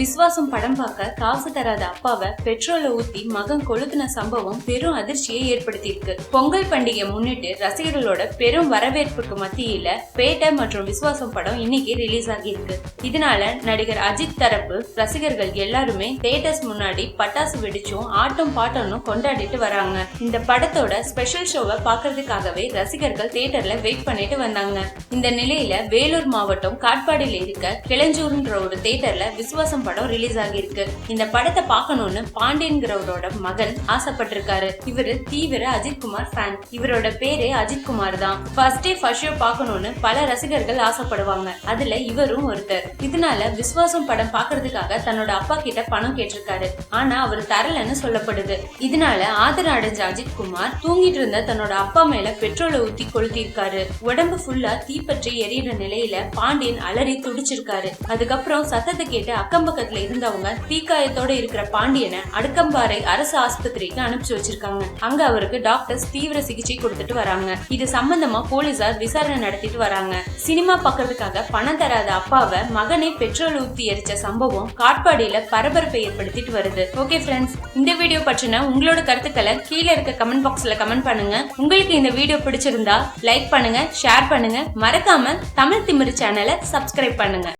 விஸ்வாசம் படம் பார்க்க காசு தராத அப்பாவை பெட்ரோலை ஊத்தி மகன் கொளுத்தின சம்பவம் பெரும் அதிர்ச்சியை ஏற்படுத்தியிருக்கு. பொங்கல் பண்டிகை முன்னிட்டு ரசிகர்களோட பெரும் வரவேற்புக்கு மத்தியில பேட்டை மற்றும் விஸ்வாசம் படம் இன்னைக்கு ரிலீஸ் ஆகியிருக்கு. இதனால நடிகர் அஜித் தரப்பு ரசிகர்கள் எல்லாருமே தேட்டர்ஸ் முன்னாடி பட்டாசு வெடிச்சும் ஆட்டம் பாட்டம்னு கொண்டாடிட்டு வராங்க. இந்த படத்தோட ஸ்பெஷல் ஷோவை பாக்குறதுக்காகவே ரசிகர்கள் தேட்டர்ல வெயிட் பண்ணிட்டு வந்தாங்க. இந்த நிலையில வேலூர் மாவட்டம் காட்பாடியில் இருக்க கிளஞ்சூர்ன்ற ஒரு தேட்டர்ல விஸ்வாசம் படம் ரிலீஸ் ஆகியிருக்கு. இந்த படத்தை பார்க்கணும்னு பாண்டியன்கிறவரோட மகன் ஆசைப்பட்டிருக்காரு. இவரு தீவிர அஜித்குமார் ஃபேன் இவரோட பேரு அஜித் குமார் தான். ஃபர்ஸ்ட் டே ஃபர்ஸ்ட் ஷோ பார்க்கணும்னு பல ரசிகர்கள் ஆசைப்படுவாங்க. அதுல இவரும் ஒருத்தர். இதனால விஸ்வாசம் படம் பாக்குறதுக்காக தன்னோட அப்பா கிட்ட பணம் கேட்டிருக்காரு. ஆனா அவர் தரலன்னு சொல்லப்படுது. இதனால ஆதரவு அடைஞ்ச அஜித்குமார் தூங்கிட்டு இருந்த தன்னோட அப்பா மேல பெட்ரோலை ஊத்தி கொளுத்திருக்காரு உடம்பு ஃபுல்லா தீப்பற்றி எரியிற நிலையில பாண்டியன் அலறி துடிச்சிருக்காரு. அதுக்கப்புறம் சத்தத்தை கேட்டு அக்கம் பக்கத்துல இருந்தவங்க தீக்காயத்தோட இருக்கிற பாண்டியனை அடுக்கம்பாறை அரசு ஆஸ்பத்திரிக்கு அனுப்பிச்சு வச்சிருக்காங்க. அங்க அவருக்கு டாக்டர்ஸ் தீவிர சிகிச்சை கொடுத்துட்டு வராங்க. இது சம்பந்தமா போலீசார் விசாரணை நடத்திட்டு வராங்க. சினிமா பாக்குறதுக்காக பணம் தராத அப்பாவை மகனை பெட்ரோல் ஊத்தி எரிச்ச சம்பவம் காட்பாடியில பரபரப்பை ஏற்படுத்திட்டு வருது. ஓகே ஃப்ரெண்ட்ஸ் இந்த வீடியோ பற்றின உங்களோட கருத்துக்களை கீழே இருக்க கமெண்ட் பாக்ஸ்ல கமெண்ட் பண்ணுங்க. உங்களுக்கு இந்த வீடியோ பிடிச்சிருந்தா லைக் பண்ணுங்க ஷேர் பண்ணுங்க. மறக்காம தமிழ் திமிரு சேனலை சப்ஸ்கிரைப் பண்ணுங்க.